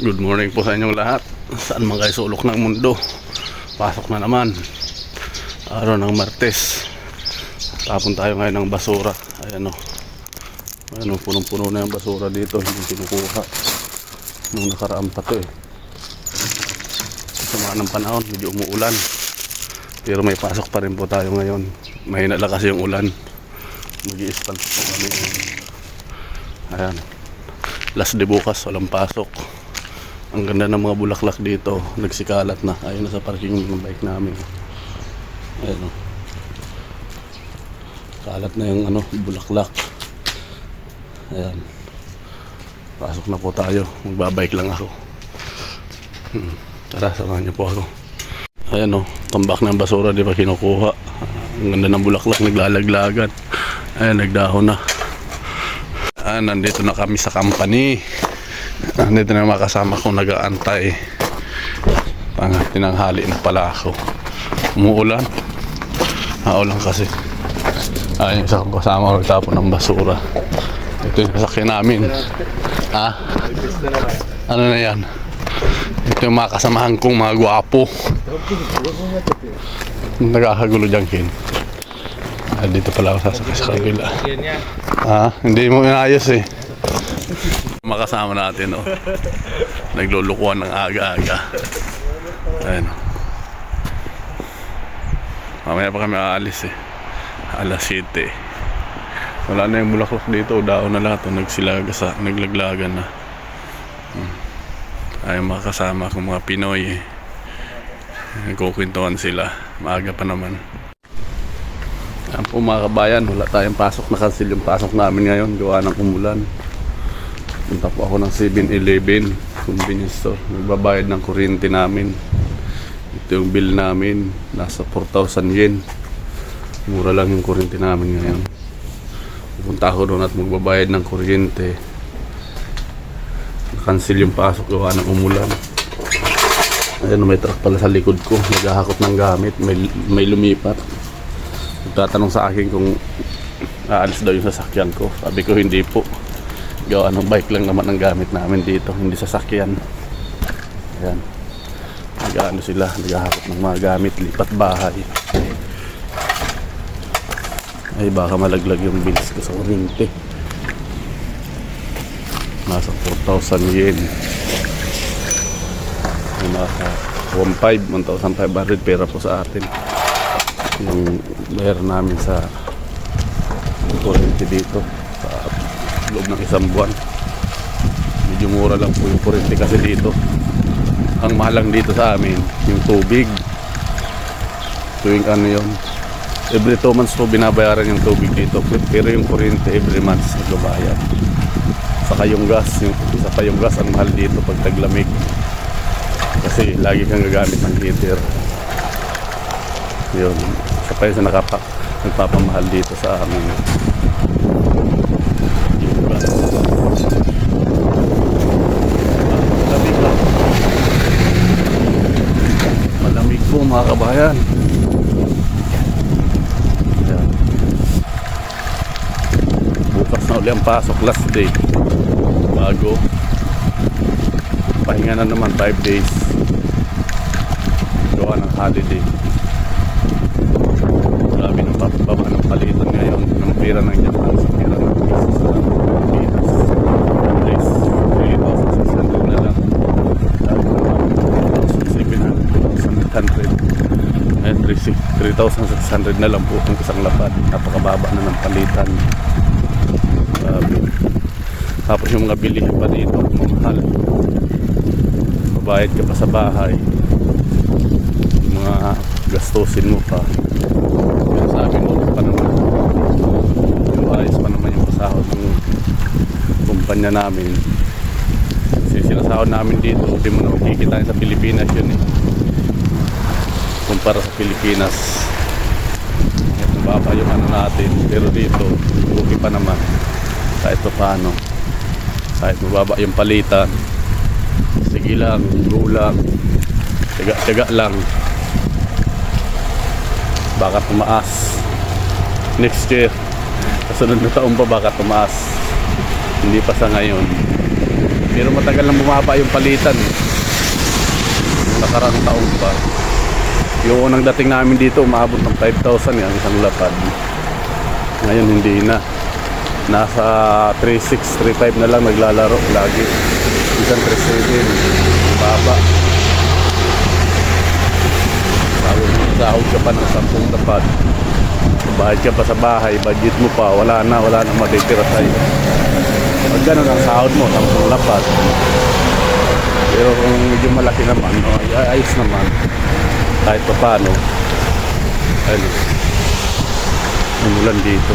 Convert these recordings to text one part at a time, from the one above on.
Good morning po sa inyong lahat. Saan man kayo sulok ng mundo. Pasok na naman. Araw ng Martes. Tapon tayo ngayon ng basura. Ayan o. Ayan o, punong-puno na yung basura dito. Hindi kinukuha. Nung nakaraan pa to eh. Sama ng panahon, medyo umuulan. Pero may pasok pa rin po tayo ngayon. Mahina lang yung ulan. Mag-i-start po kami. Ayan. Last day bukas, walang pasok. Ang ganda ng mga bulaklak dito. Nagsikalat na. Ayun na sa parking ng bike namin. Ayun o. Kalat na yung ano, bulaklak. Ayan. Pasok na po tayo. Magbabike lang ako. Hmm. Tara, samahan niyo po ako. Ayan o. Tambak ng basura, di ba kinukuha. Ang ganda ng bulaklak, naglalaglagan. Ayan, nagdahon na. Ah, nandito na kami sa company. Nandito na yung mga kasama kong nag-aantay. Pang tinanghali na pala ako. Umuulan. Naulan kasi. Ah, yung isa kong kasama ko tapon ng basura. Ito yung sasakyan namin. Ha? Ano na yan? Ito yung mga kasamahan kong mga gwapo. Nagkakagulo dyan, Kin. Ah, dito pala ako sasakay sa kabila. Ah, hindi mo inayos eh. Makasama natin, oh. Naglulukuhan ng aga-aga. Ayan. oh. Mamaya pa kami aalis eh. Alas 7. Wala na yung bulaklak dito. Daon na lahat. Oh. Nagsilaga sa, naglaglagan na. Hmm. Ay, mga kasama kong mga Pinoy eh. Nagkukwentuhan sila. Maaga pa naman. Yan po mga kabayan, wala tayong pasok. Nakasil yung pasok namin ngayon. Gawa ng umulan. Punta po ako ng 7-Eleven convenience store. Nagbabayad ng kuryente namin. Ito yung bill namin. Nasa 4,000 yen. Mura lang yung kuryente namin ngayon. Pupunta ako doon at magbabayad ng kuryente. Cancel yung pasok gawa ng umulan. Ayan, may truck pala sa likod ko. Naghahakot ng gamit. May, may lumipat. Nagtatanong sa akin kung aalis daw yung sasakyan ko. Sabi ko hindi po. Gawa ng bike lang naman ang gamit namin dito. Hindi sasakyan. Ayan. Nag-ano sila. Naghahakot ng mga gamit. Lipat bahay. Ay baka malaglag yung bills ko sa kuryente. Nasa 4,000 yen. Nasa 1,500, 1,500 pera po sa atin yung bayaran namin sa kuryente dito loob ng isang buwan. Medyo mura lang po yung kuryente kasi dito. Ang mahal lang dito sa amin yung tubig. Tuwing ano yun every 2 months po binabayaran yung tubig dito. Pero yung kuryente every month nagbabayad saka yung gas yung isa pa yung gas ang mahal dito pag taglamig. Kasi lagi kang gagamit ng heater. Yun isa pa yun sa nakapa, nagpapamahal dito sa amin yung gas malamig lang malamig po mga kabayan Yan. bukas na uli ang pasok last day. Bago. Pahinga na naman 5 days. Gawa ng holiday. Grabe ng baba ng palitan ngayon. Ng pera ng Japan sa pera ng Pilipinas Please, 3,600 na lang dahil na 1,700 and 3,600 na lang po ang isang lapad. Napakababa na ng palitan. Grabe. Tapos yung mga bilihan pa dito mahal babayad ka pa sa bahay. Mga gastusin mo pa. Pero sa okay pa naman. Ayos pa naman yung pasahod ng kumpanya namin. Kasi sinasahod namin dito hindi mo na makikita sa Pilipinas yun eh kumpara sa Pilipinas. Mababa yung ano natin. Pero dito okay pa naman. Kahit pa paano. Kahit mababa yung palitan sige lang, go lang. Tiga, tiga lang. Baka tumaas. Next year. Kasunod na taon pa baka tumaas. Hindi pa sa ngayon. Pero matagal nang bumaba yung palitan eh. Nakarang taon pa. Yung unang dating namin dito, umabot ng 5,000 yan, isang lapad. Ngayon hindi na. Nasa 3.6, 3.5 na lang naglalaro lagi. Isang 3.7, baba. Sahod ka pa ng 10 lapad. Bahad ka pa sa bahay, budget mo pa, wala na, wala na matitira sa'yo. Pag ganun ang sahod mo, 10 lapad. Pero kung medyo malaki naman, ay ayos naman. Kahit pa paano, ano, umulan dito.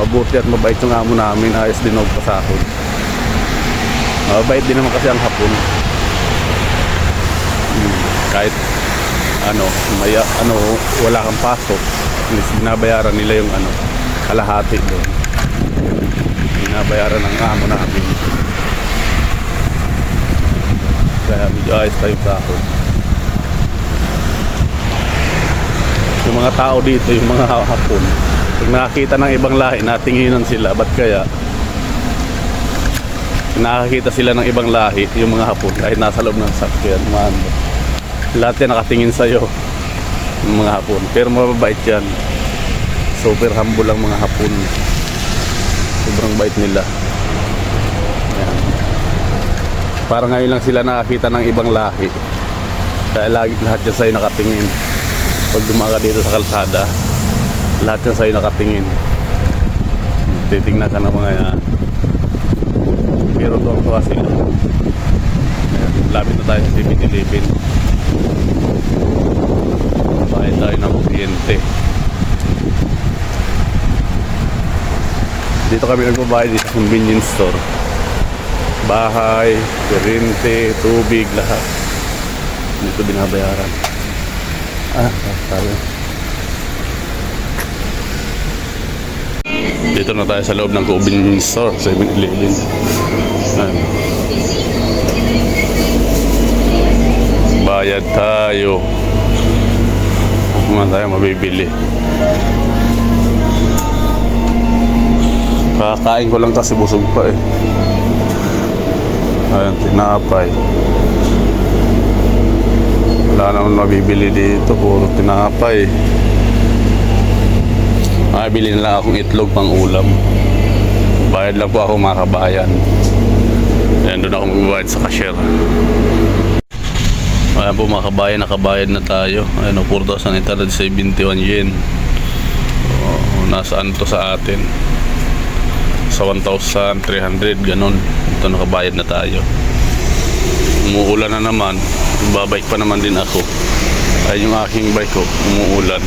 Mabuti at mabait yung amo namin, ayos din og pasahod. Mabait din naman kasi ang hapon. Hmm, kahit ano, may ano, wala kang pasok, binabayaran nila yung ano, kalahati doon. Binabayaran ng amo namin. Kaya medyo ayos tayo sahod. Yung mga tao dito, yung mga hapon, pag nakakita ng ibang lahi, natinginan sila. Ba't kaya? Nakakita sila ng ibang lahi, yung mga hapon, kahit nasa loob ng sakyan, man. Lahat yan nakatingin sa'yo, yung mga hapon. Pero mababait yan. Super humble ang mga hapon. Sobrang bait nila. Yan. Parang ngayon lang sila nakakita ng ibang lahi. Kaya lahat yan sa'yo nakatingin. Pag dumaga dito sa kalsada, lahat yan sa'yo nakatingin. Titingnan ka ng mga yan. Pero tuwang-tuwa sila. Ayan, Lapit na tayo sa 7-Eleven. Bahay tayo ng kuryente. Dito kami nagbabayad sa convenience store. Bahay, kuryente, tubig, lahat. Dito binabayaran. Ah, tayo. Dito na tayo sa loob ng convenience store, 7-Eleven. Ayan. Bayad tayo. Kung tayo mabibili. Kakain ko lang kasi busog pa eh. Ayan, tinapay. Wala naman mabibili dito, puro tinapay. Makabili na lang akong itlog pang ulam. Bayad lang po ako mga kabayan. Ayan, doon ako magbabayad sa cashier. Ayan po mga kabayan, nakabayad na tayo. Ayan, 4,871 yen. Oh, nasaan to sa atin? Sa 1,300, ganun. Ito nakabayad na tayo. Umuulan na naman. Babike pa naman din ako. Ay yung aking bike ko, umuulan.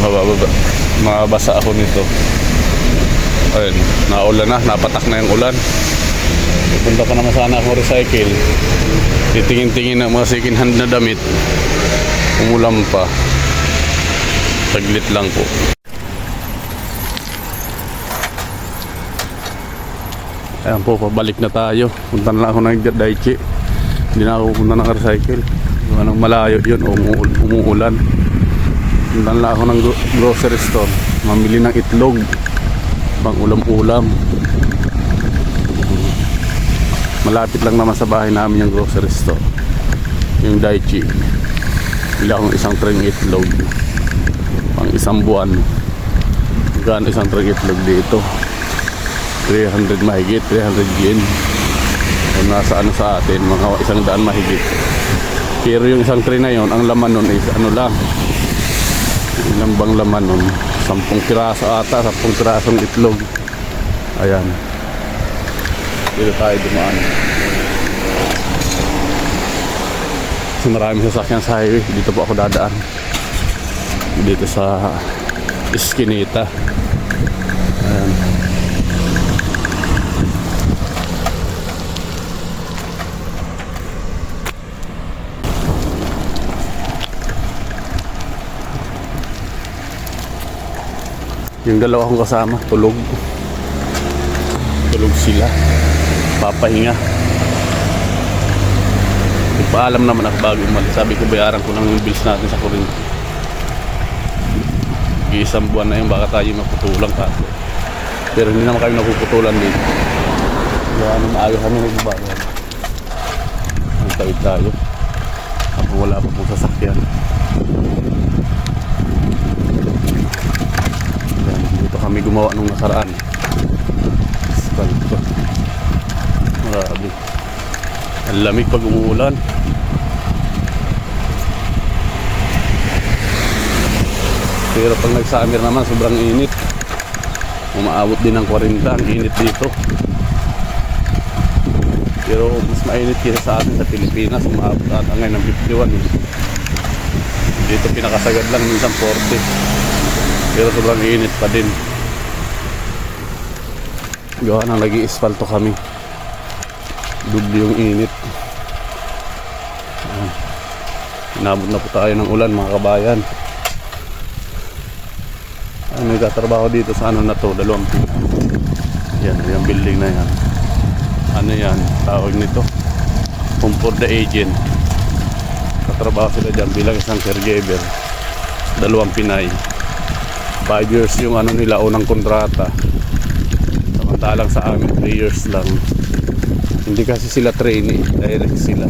Mababa, mabasa ako nito. Ayun, naulan na, napatak na yung ulan. Pupunta pa naman sana ako recycle. Titingin-tingin ng mga second hand na damit. Umulam pa. Saglit lang po. Ayan po, pabalik na tayo. Punta na lang ako ng Daichi. Hindi na ako pupunta ng recycle. Anong malayo yun, umuul umuulan. Punta lang ako ng gro- grocery store. Mamili ng itlog. Pang ulam-ulam. Malapit lang naman sa bahay namin yung grocery store. Yung Daichi. Bili akong isang tring itlog. Pang isang buwan. Magkano isang tring itlog dito? 300 mahigit, 300 yen. Kung nasa ano sa atin, mga isang daan mahigit. Pero yung isang tray na yon, ang laman nun is ano lang. Ilang bang laman nun? Sampung piraso ata, sampung pirasong itlog. Ayan. Dito tayo dumaan. Kasi maraming sasakyan sa highway. Dito po ako dadaan. Dito sa Eskinita. Yung dalawa kong kasama, tulog. Tulog sila. Papahinga. Nagpaalam naman ako bago umalis. Sabi ko bayaran ko lang yung bills natin sa kuryente. Isang buwan na yun, baka tayo maputulang kaso. Pero hindi naman kami napuputulan dito. Kaya nung maaga kami nagbabayad. Ang tawid tayo. Ako wala pa pong sasakyan. Yan, kami gumawa nung nakaraan. Asfalto. Grabe. Ang lamig pag umuulan. Pero pag nag-summer naman, sobrang init. Umaabot din ng 40 ang init dito. Pero mas mainit kaysa sa atin sa Pilipinas. Umaabot ata ngayon ng 51. eh. Dito pinakasagad lang minsan 40. Pero sobrang init pa din. Gawa nang nag ispalto kami. Dubli yung init. Ayan. Inabot na po tayo ng ulan mga kabayan. Ay, may katrabaho dito sa ano na to, dalawang. Yan, yung building na yan. Ano yan, tawag nito. Home for the agent. Katrabaho sila dyan bilang isang caregiver. Dalawang Pinay. 5 years yung ano nila, unang kontrata. Samantalang sa amin, 3 years lang. Hindi kasi sila trainee, direct sila.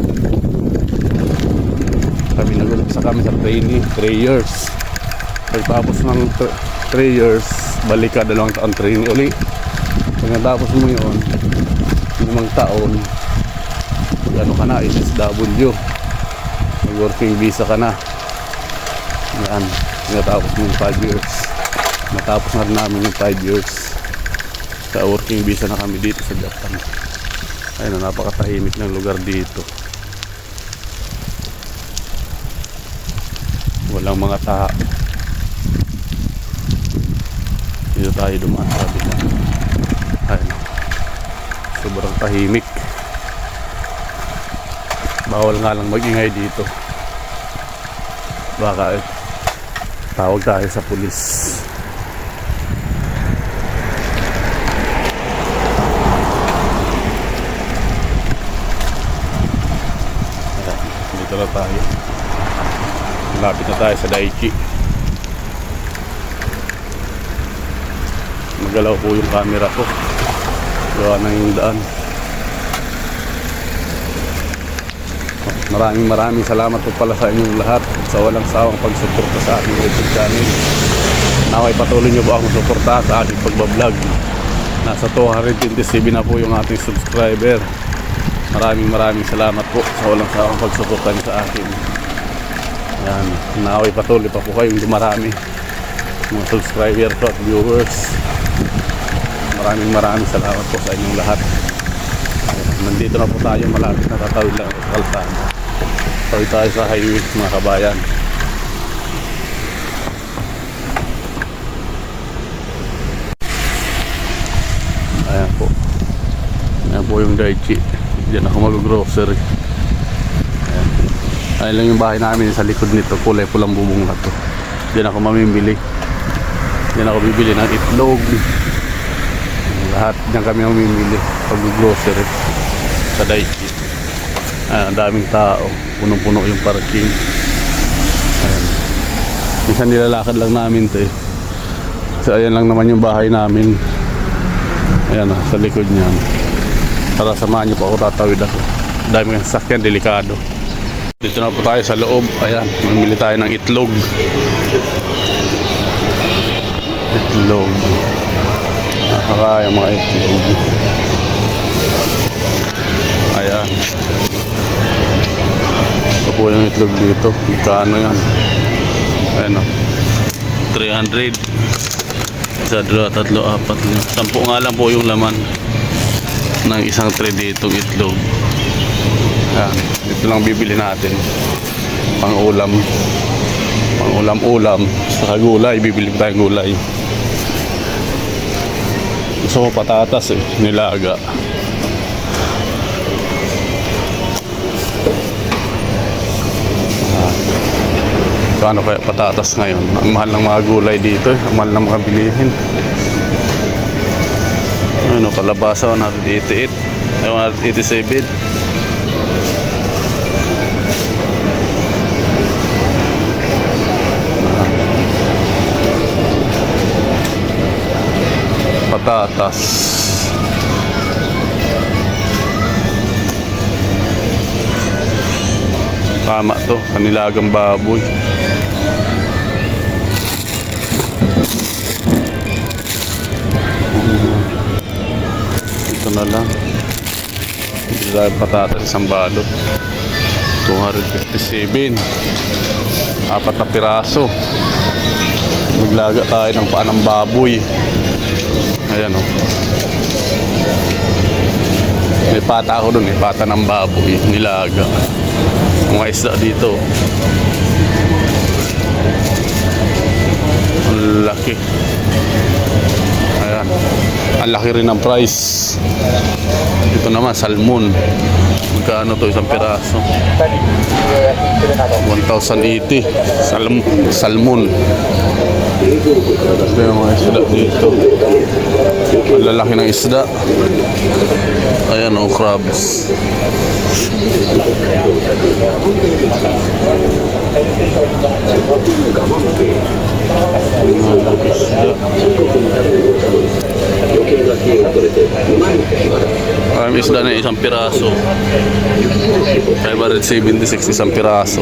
Kami nag-umpisa kami sa trainee, 3 years. Pagtapos ng 3 years, balik ka dalawang taon training uli. Pag natapos mo yun, limang taon, ano ka na, SSW. Mag-working visa ka na. Yan, natapos mo yung 5 years. Natapos na namin yung 5 years. Sa working visa na kami dito sa Japan. Ayun, napakatahimik ng lugar dito. Walang mga tao. Dito tayo dumaan sa kabila. Ayun. Sobrang tahimik. Bawal nga lang magingay dito. Baka eh, tawag tayo sa pulis. Ayan, Dito na tayo. Malapit na tayo sa Daichi. Magalaw po yung camera ko. Gawa na yung daan. Maraming maraming salamat po pala sa inyong lahat sa walang sawang pagsuporta sa aking YouTube channel. Naway patuloy niyo po akong suporta sa aking pagbablog. Nasa 227 na po yung ating subscriber. Maraming maraming salamat po sa walang sawang pagsuporta niyo sa akin. Yan, naway patuloy pa po kayong dumarami mga subscriber ko at viewers. Maraming maraming salamat po sa inyong lahat. Nandito na po tayo malapit na tatawid lang sa kalsada. Tawid tayo sa highway mga kabayan. Ayan po. Ayan po yung Daichi. Diyan ako mag-grocery. Ayan. Ayan lang yung bahay namin sa likod nito. Kulay pulang bubong na to. Diyan ako mamimili. Diyan ako bibili ng itlog. Lahat diyan kami mamimili pag grocery sa Daichi. Ayan, ang daming tao. Punong-puno yung parking. Ayan. Minsan nilalakad lang namin to eh. So ayan lang naman yung bahay namin. Ayan ah, sa likod niyan. Para samahan niyo po ako tatawid ako. Dami ng sasakyan, delikado. Dito na po tayo sa loob. Ayan, mamili tayo ng itlog. Itlog. Nakakaya mga itlog. Ayan. Ito po yung itlog dito. Magkano yan? Ayan o. 300. Isa, dalawa, tatlo, apat. Sampu nga lang po yung laman ng isang tray ditong itlog. Ito lang bibili natin. Pang ulam. Pang ulam-ulam. Sa gulay. Bibili tayong gulay. Gusto ko patatas eh. Nilaga. Kano kaya patatas ngayon? Ang mahal ng mga gulay dito, eh. ang mahal ng mga bilihin. Ayun, no, kalabasa 188. Ayun, 187. Patatas. Tama to, kanilagang baboy. Na lang. Patatas isang balot. 257. Apat na piraso. Maglaga tayo ng paanang baboy. Ayan o. Oh. May pata ako dun eh. Pata ng baboy. Nilaga. Mga isda dito. Ang laki. Ang laki rin ng price. Ito naman, salmon. Magkano to isang piraso? 1,080. Salm salmon. Ito yung mga isda dito. Ang lalaki ng isda. Ayan o, crabs. Mga isda. Na isang piraso. 576 isang piraso.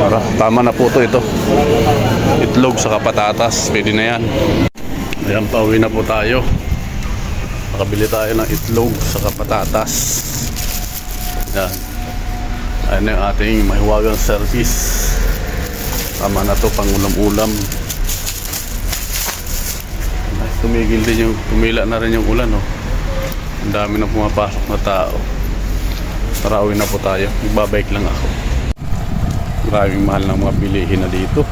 Para, tama na po to ito. Itlog sa patatas, pwede na yan. Ayan, pauwi na po tayo. Makabili tayo ng itlog sa patatas. Yan. Ayan na yung ating mahiwagang service. Tama na to pang ulam-ulam. Tumigil din yung, tumila na rin yung ulan, oh. Ang dami na pumapasok na tao. Tara, uwi na po tayo. Magbabike lang ako. Maraming mahal ng mga bilihin na dito.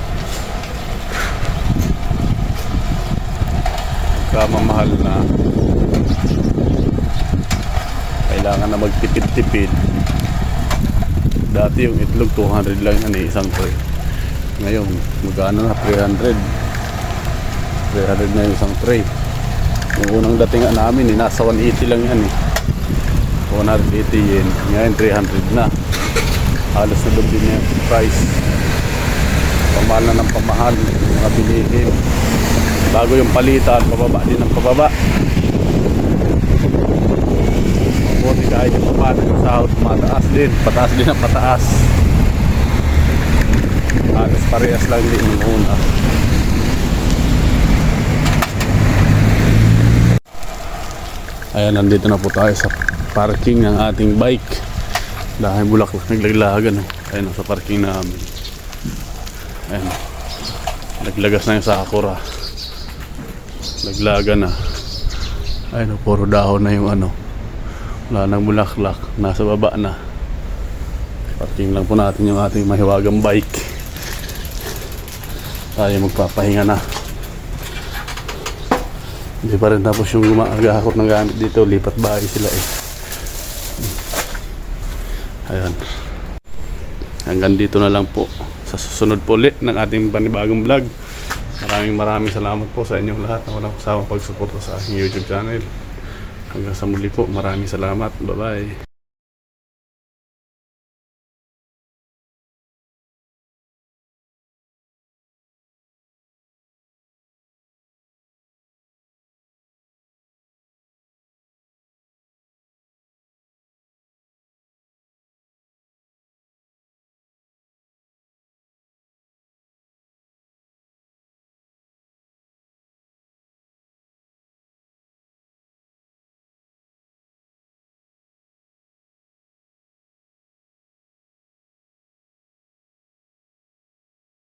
Kamamahal na. Kailangan na magtipid-tipid. Dati yung itlog 200 lang yan eh, isang tray. Ngayon, magkano na? 300. 300 na yung isang tray. Yung unang dating namin, eh, nasa 180 lang yan eh. 180 yen. Ngayon, 300 na. Halos sulog din yung price. Pamahal na ng pamahal. Mga bilihin. Bago yung palitan, pababa din ang pababa. Mabuti kahit yung pababa yung sahod, mataas din. Pataas din ang pataas. Halos parehas lang din yung una. Ayan, nandito na po tayo sa parking ng ating bike. Dahil bulaklak naglaglagan. Oh. Ayan, sa parking namin. Ayan. Naglagas na yung sakura. Naglaga na. Ayun, puro dahon na yung ano. Wala nang bulaklak. Nasa baba na. Parking lang po natin yung ating mahiwagang bike. Tayo magpapahinga na. Hindi pa rin tapos yung gumagahakot ng gamit dito. Lipat bahay sila eh. Ayan. Hanggang dito na lang po. Sa susunod po ulit ng ating panibagong vlog. Maraming maraming salamat po sa inyong lahat na walang kasama pagsuporta sa aking YouTube channel. Hanggang sa muli po. Maraming salamat. Bye-bye.